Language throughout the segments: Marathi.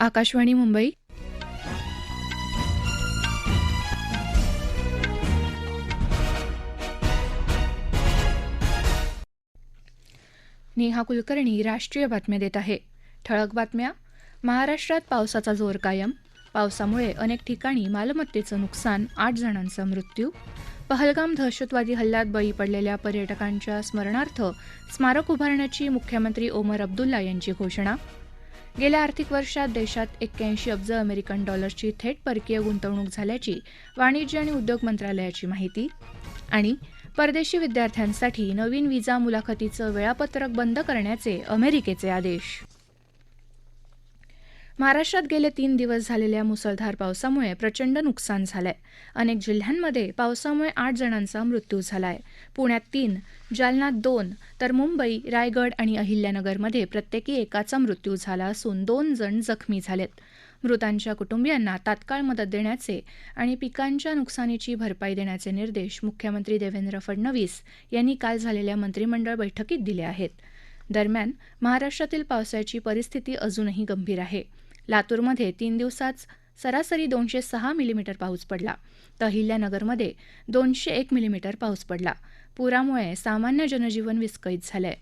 आकाशवाणी मुंबई. नेहा कुलकर्णी राष्ट्रीय बातम्या देत आहे. ठळक बातम्या. महाराष्ट्रात पावसाचा जोर कायम. पावसामुळे अनेक ठिकाणी मालमत्तेचं नुकसान आठ जणांचा मृत्यू. पहलगाम दहशतवादी हल्ल्यात बळी पडलेल्या पर्यटकांच्या स्मरणार्थ स्मारक उभारण्याची मुख्यमंत्री ओमर अब्दुल्ला यांची घोषणा. गेल्या आर्थिक वर्षात देशात एक्क्याऐंशी अब्ज अमेरिकन डॉलर्सची थेट परकीय गुंतवणूक झाल्याची वाणिज्य आणि उद्योग मंत्रालयाची माहिती. आणि परदेशी विद्यार्थ्यांसाठी नवीन विजा मुलाखतीचं वेळापत्रक बंद करण्याचे अमेरिकेचे आदेश. महाराष्ट्रात गेले तीन दिवस झालेल्या मुसळधार पावसामुळे प्रचंड नुकसान झालंय. अनेक जिल्ह्यांमध्ये पावसामुळे आठ जणांचा मृत्यू झालाय. पुण्यात तीन जालनात दोन तर मुंबई रायगड आणि अहिल्यानगरमध्ये प्रत्येकी एकाचा मृत्यू झाला असून दोन जण जखमी झालेत. मृतांच्या कुटुंबियांना तात्काळ मदत देण्याचे आणि पिकांच्या नुकसानीची भरपाई देण्याचे निर्देश मुख्यमंत्री देवेंद्र फडणवीस यांनी काल झालेल्या मंत्रिमंडळ बैठकीत दिले आहेत. दरम्यान महाराष्ट्रातील पावसाची परिस्थिती अजूनही गंभीर आहे. लातूरमध्ये तीन दिवसात सरासरी दोनशे सहा मिलीमीटर पाऊस पडला. तर अहिल्यानगरमध्ये दोनशे एक मिलीमीटर पाऊस पडला. पुरामुळे सामान्य जनजीवन विस्कळीत झालंय.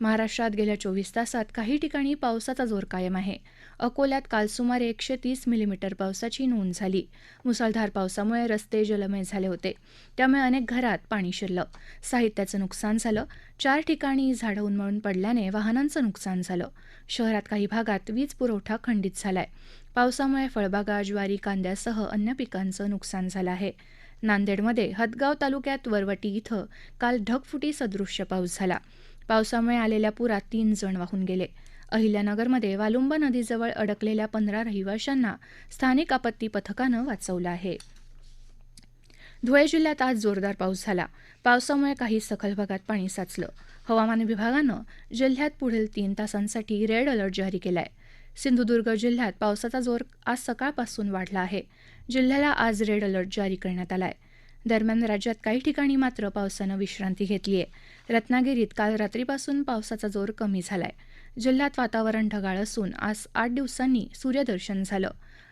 महाराष्ट्रात गेल्या चोवीस तासात काही ठिकाणी पावसाचा जोर कायम आहे. अकोल्यात काल सुमारे एकशे तीस मिलीमीटर पावसाची नोंद झाली. मुसळधार पावसामुळे रस्ते जलमय झाले होते. त्यामुळे अनेक घरात पाणी शिरलं. साहित्याचं नुकसान झालं. चार ठिकाणी झाडं उन्मळून पडल्याने वाहनांचं नुकसान झालं. शहरात काही भागात वीज पुरवठा खंडित झालाय. पावसामुळे फळबागा ज्वारी कांद्यासह अन्य पिकांचं नुकसान झालं आहे. नांदेडमध्ये हदगाव तालुक्यात वरवटी इथं काल ढगफुटी सदृश्य पाऊस झाला. पावसामुळे आलेल्या पुरात तीन जण वाहून गेले. अहिल्यानगरमध्ये वालुंब नदीजवळ अडकलेल्या पंधरा रहिवाशांना स्थानिक आपत्ती पथकानं वाचवलं आहे. धुळे जिल्ह्यात आज जोरदार पाऊस झाला. पावसामुळे काही सखल भागात पाणी साचलं. हवामान विभागानं जिल्ह्यात पुढील तीन तासांसाठी रेड अलर्ट जारी केलाय. सिंधुदुर्ग जिल्ह्यात पावसाचा जोर आज सकाळपासून वाढला आहे. जिल्ह्याला आज रेड अलर्ट जारी करण्यात आलाय. दरम्यान राज्यात काही ठिकाणी मात्र पावसानं विश्रांती घेतली आहे. रत्नागिरीत काल रात्रीपासून पावसाचा जोर कमी झालाय. जिल्ह्यात वातावरण ढगाळ असून आज आठ दिवसांनी सूर्यदर्शन झालं.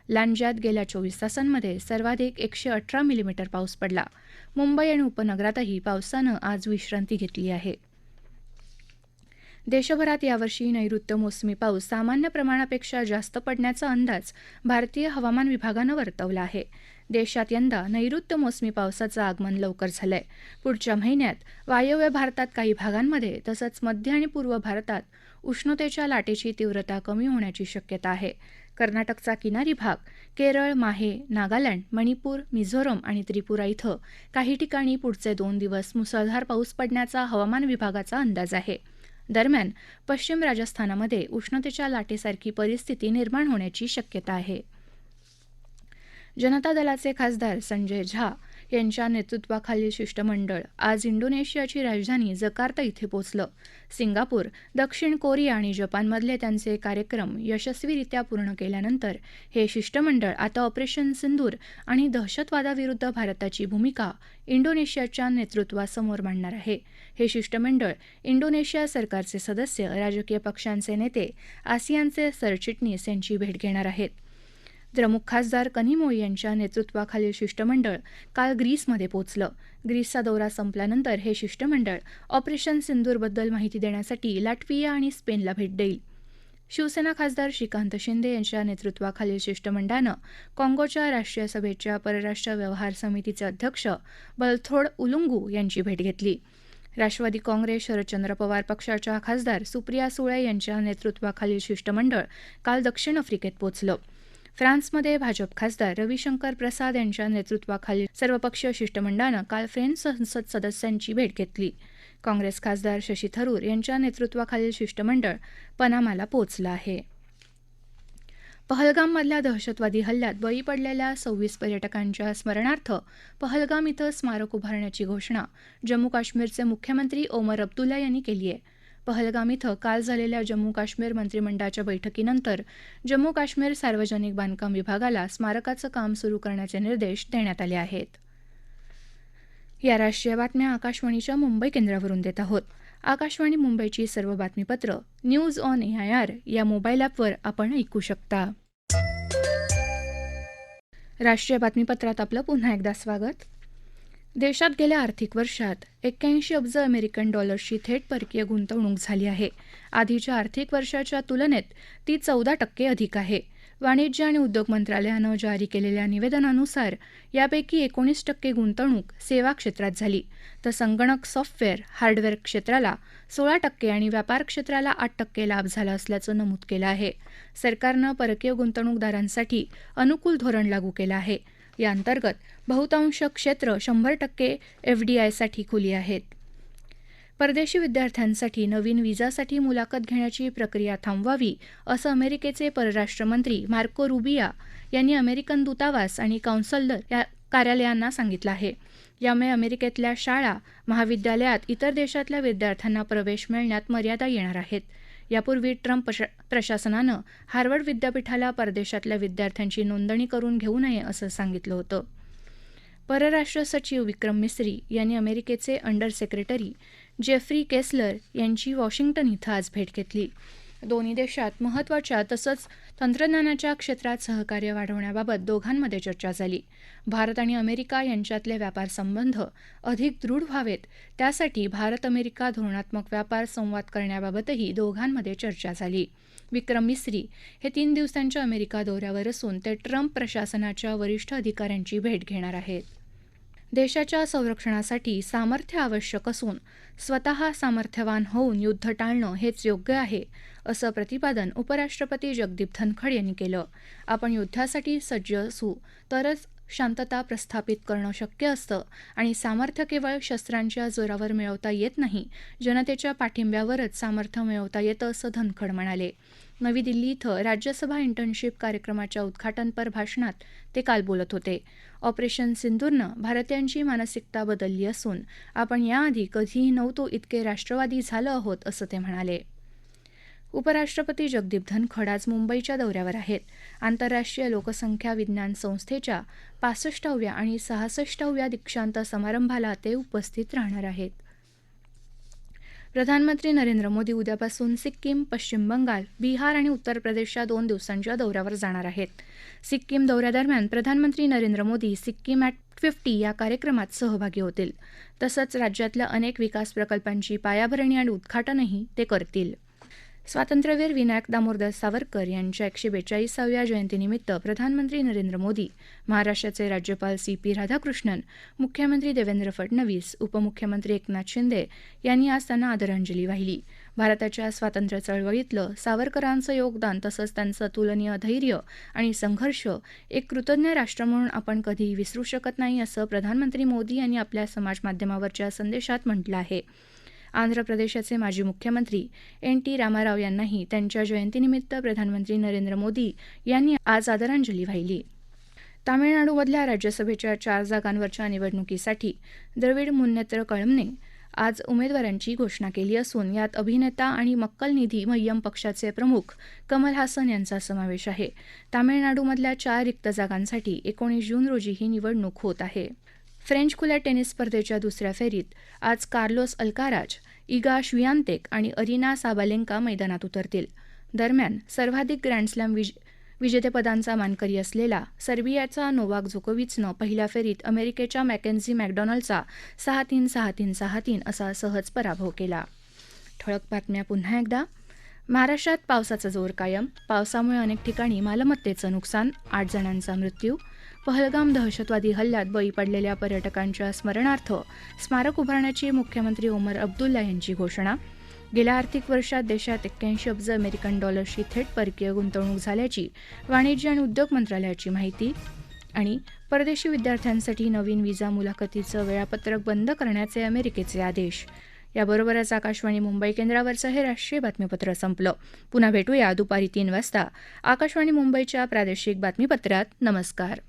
लांज्यात गेल्या चोवीस तासांमध्ये सर्वाधिक एकशे अठरा मिलीमीटर पाऊस पडला. मुंबई आणि उपनगरातही पावसानं आज विश्रांती घेतली आहे. देशभरात यावर्षी नैऋत्य मोसमी पाऊस सामान्य प्रमाणापेक्षा जास्त पडण्याचा अंदाज भारतीय हवामान विभागानं वर्तवला आहे. देशात यंदा नैऋत्य मोसमी पावसाचं आगमन लवकर झालंय. पुढच्या महिन्यात वायव्य भारतात काही भागांमध्ये तसंच मध्य आणि पूर्व भारतात उष्णतेच्या लाटेची तीव्रता कमी होण्याची शक्यता आहे. कर्नाटकचा किनारी भाग केरळ माहे नागालँड मणिपूर मिझोरम आणि त्रिपुरा इथं काही ठिकाणी पुढचे दोन दिवस मुसळधार पाऊस पडण्याचा हवामान विभागाचा अंदाज आहे. दरम्यान पश्चिम राजस्थानामध्ये उष्णतेच्या लाटेसारखी परिस्थिती निर्माण होण्याची शक्यता आहे. जनता दलाचे खासदार संजय झा यांच्या नेतृत्वाखालील शिष्टमंडळ आज इंडोनेशियाची राजधानी जकार्ता इथे पोचलं सिंगापूर दक्षिण कोरिया आणि जपानमधले त्यांचे कार्यक्रम यशस्वीरित्या पूर्ण केल्यानंतर हे शिष्टमंडळ आता ऑपरेशन सिंदूर आणि दहशतवादाविरुद्ध भारताची भूमिका इंडोनेशियाच्या नेतृत्वासमोर मांडणार आहे. हे शिष्टमंडळ इंडोनेशिया सरकारचे सदस्य राजकीय पक्षांचे नेते आसियानचे सरचिटणीस यांची भेट घेणार आहेत. द्रमुक खासदार कनिमोई यांच्या नेतृत्वाखालील शिष्टमंडळ काल ग्रीसमध्ये पोचलं ग्रीसचा दौरा संपल्यानंतर हे शिष्टमंडळ ऑपरेशन सिंदूरबद्दल माहिती देण्यासाठी लाटविया आणि स्पेनला भेट देईल. शिवसेना खासदार श्रीकांत शिंदे यांच्या नेतृत्वाखालील शिष्टमंडळानं काँगोच्या राष्ट्रीय सभेच्या परराष्ट्र व्यवहार समितीचे अध्यक्ष बलथोड उलुंगू यांची भेट घेतली. राष्ट्रवादी काँग्रेस शरदचंद्र पवार पक्षाच्या खासदार सुप्रिया सुळे यांच्या नेतृत्वाखालील शिष्टमंडळ काल दक्षिण आफ्रिकेत पोचलं फ्रान्समध्ये भाजप खासदार रविशंकर प्रसाद यांच्या नेतृत्वाखालील सर्वपक्षीय शिष्टमंडळानं काल फ्रेंच संसद सदस्यांची भेट घेतली. काँग्रेस खासदार शशी थरूर यांच्या नेतृत्वाखालील शिष्टमंडळ पनामाला पोचलं आहे. पहलगाममधल्या दहशतवादी हल्ल्यात बळी पडलेल्या सव्वीस पर्यटकांच्या स्मरणार्थ पहलगाम इथं स्मारक उभारण्याची घोषणा जम्मू काश्मीरचे मुख्यमंत्री ओमर अब्दुल्ला यांनी केली आहे. पहलगाम इथं काल झालेल्या जम्मू काश्मीर मंत्रिमंडळाच्या बैठकीनंतर जम्मू काश्मीर सार्वजनिक बांधकाम विभागाला स्मारकाचं काम सुरू करण्याचे निर्देश देण्यात आले आहेत. या राष्ट्रीय बातम्या आकाशवाणीच्या मुंबई केंद्रावरून देत आहोत. आकाशवाणी मुंबईची सर्व बातमीपत्र न्यूज ऑन ए आर या मोबाईल ॲपवर आपण ऐकू शकता. राष्ट्रीय बातमीपत्रात आपलं पुन्हा एकदा स्वागत. देशात गेल्या आर्थिक वर्षात एक्क्याऐंशी अब्ज अमेरिकन डॉलर्सची थेट परकीय गुंतवणूक झाली आहे. आधीच्या आर्थिक वर्षाच्या तुलनेत ती चौदा टक्के अधिक आहे. वाणिज्य आणि उद्योग मंत्रालयानं जारी केलेल्या निवेदनानुसार यापैकी एकोणीस टक्के गुंतवणूक सेवा क्षेत्रात झाली. तर संगणक सॉफ्टवेअर हार्डवेअर क्षेत्राला सोळा टक्के आणि व्यापार क्षेत्राला आठ टक्के लाभ झाला असल्याचं नमूद केलं आहे. सरकारनं परकीय गुंतवणूकदारांसाठी अनुकूल धोरण लागू केलं आहे. या अंतर्गत बहुतांश क्षेत्र शंभर टक्के एफडीआयसाठी खुली आहेत. परदेशी विद्यार्थ्यांसाठी नवीन विजासाठी मुलाखत घेण्याची प्रक्रिया थांबवावी असं अमेरिकेचे परराष्ट्र मंत्री मार्को रुबिया यांनी अमेरिकन दूतावास आणि कौन्सलर या कार्यालयांना सांगितलं आहे. यामुळे अमेरिकेतल्या शाळा महाविद्यालयात इतर देशातल्या विद्यार्थ्यांना प्रवेश मिळण्यात मर्यादा येणार आहेत. यापूर्वी ट्रम्प प्रशासनानं हार्वर्ड विद्यापीठाला परदेशातल्या विद्यार्थ्यांची नोंदणी करून घेऊ नये असं सांगितलं होतं. परराष्ट्र सचिव विक्रम मिस्री यांनी अमेरिकेचे अंडर सेक्रेटरी जेफ्री केसलर यांची वॉशिंग्टन इथं आज भेट घेतली. दोन्ही देशात महत्त्वाच्या तसंच तंत्रज्ञानाच्या क्षेत्रात सहकार्य वाढवण्याबाबत दोघांमध्ये चर्चा झाली. भारत आणि अमेरिका यांच्यातले व्यापार संबंध अधिक दृढ व्हावेत त्यासाठी भारत अमेरिका धोरणात्मक व्यापार संवाद करण्याबाबतही दोघांमध्ये चर्चा झाली. विक्रम मिस्री हे तीन दिवसांच्या अमेरिका दौऱ्यावर असून ते ट्रम्प प्रशासनाच्या वरिष्ठ अधिकाऱ्यांची भेट घेणार आहेत. देशाच्या संरक्षणासाठी सामर्थ्य आवश्यक असून स्वतः सामर्थ्यवान होऊन युद्ध टाळणं हेच योग्य आहे असं प्रतिपादन उपराष्ट्रपती जगदीप धनखड यांनी केलं. आपण युद्धासाठी सज्ज असू तरच शांतता प्रस्थापित करणं शक्य असतं आणि सामर्थ्य केवळ शस्त्रांच्या जोरावर मिळवता येत नाही जनतेच्या पाठिंब्यावरच सामर्थ्य मिळवता येतं असं धनखड म्हणाले. नवी दिल्ली इथं राज्यसभा इंटर्नशिप कार्यक्रमाच्या उद्घाटनपर भाषणात ते काल बोलत होते. ऑपरेशन सिंदूरनं भारतीयांची मानसिकता बदलली असून आपण याआधी कधीही नव्हतो इतके राष्ट्रवादी झालं आहोत असं ते म्हणाले. उपराष्ट्रपती जगदीप धनखड आज मुंबईच्या दौऱ्यावर आहेत. आंतरराष्ट्रीय लोकसंख्या विज्ञान संस्थेच्या पासष्टाव्या आणि सहासष्टाव्या दीक्षांत समारंभाला ते उपस्थित राहणार आहेत. प्रधानमंत्री नरेंद्र मोदी उद्यापासून सिक्कीम पश्चिम बंगाल बिहार आणि उत्तर प्रदेशच्या दोन दिवसांच्या दौऱ्यावर जाणार आहेत. सिक्कीम दौऱ्यादरम्यान प्रधानमंत्री नरेंद्र मोदी सिक्कीम ॲट फिफ्टी या कार्यक्रमात सहभागी होतील. तसंच राज्यातल्या अनेक विकास प्रकल्पांची पायाभरणी आणि उद्घाटनही ते करतील. स्वातंत्र्यवीर विनायक दामोदर सावरकर यांच्या एकशे बेचाळीसाव्या जयंतीनिमित्त प्रधानमंत्री नरेंद्र मोदी महाराष्ट्राचे राज्यपाल सी पी राधाकृष्णन मुख्यमंत्री देवेंद्र फडणवीस उपमुख्यमंत्री एकनाथ शिंदे यांनी आज त्यांना आदरांजली वाहिली. भारताच्या स्वातंत्र्य चळवळीतलं सावरकरांचं योगदान तसंच त्यांचं अतुलनीय धैर्य आणि संघर्ष एक कृतज्ञ राष्ट्र म्हणून आपण कधीही विसरू शकत नाही असं प्रधानमंत्री मोदी यांनी आपल्या समाजमाध्यमावरच्या संदेशात म्हटलं आहे. आंध्र प्रदेशाचे माजी मुख्यमंत्री एन टी रामाराव यांनाही त्यांच्या जयंतीनिमित्त प्रधानमंत्री नरेंद्र मोदी यांनी आज आदरांजली वाहिली. तामिळनाडूमधल्या राज्यसभेच्या चार जागांवरच्या निवडणुकीसाठी द्रविड मुन्नेत्र कळमने आज उमेदवारांची घोषणा केली असून यात अभिनेता आणि मक्कल निधी मय्यम पक्षाचे प्रमुख कमल हासन यांचा समावेश आहे. तामिळनाडूमधल्या चार रिक्त जागांसाठी एकोणीस जून रोजी ही निवडणूक होत आहे. फ्रेंच खुल्या टेनिस स्पर्धेच्या दुसऱ्या फेरीत आज कार्लोस अल्काराज इगा श्वियांतेक आणि अरिना साबालेंका मैदानात उतरतील. दरम्यान सर्वाधिक ग्रँडस्लॅम विज विजेतेपदांचा मानकरी असलेला सर्बियाचा नोवाक झोकोविचनं पहिल्या फेरीत अमेरिकेच्या मॅकेन्झी मॅकडॉनल्डचा सहा तीन सहा तीन सहा तीन असा सहज पराभव केला. ठळक बातम्या पुन्हा एकदा. महाराष्ट्रात पावसाचा जोर कायम. पावसामुळे अनेक ठिकाणी मालमत्तेचं नुकसान. आठ जणांचा मृत्यू. पहलगाम दहशतवादी हल्ल्यात बळी पडलेल्या पर्यटकांच्या स्मरणार्थ स्मारक उभारण्याची मुख्यमंत्री ओमर अब्दुल्ला यांची घोषणा. गेल्या आर्थिक वर्षात देशात एक्क्याऐंशी अब्ज अमेरिकन डॉलर्सची थेट परकीय गुंतवणूक झाल्याची वाणिज्य आणि उद्योग मंत्रालयाची माहिती आणि परदेशी विद्यार्थ्यांसाठी नवीन विजा मुलाखतीचं वेळापत्रक बंद करण्याचे अमेरिकेचे आदेश. याबरोबरच आकाशवाणी मुंबई केंद्रावरचं हे राष्ट्रीय बातमीपत्र संपलं. पुन्हा भेटूया दुपारी तीन वाजता. आकाशवाणी मुंबईच्या प्रादेशिक बातमीपत्रात. नमस्कार.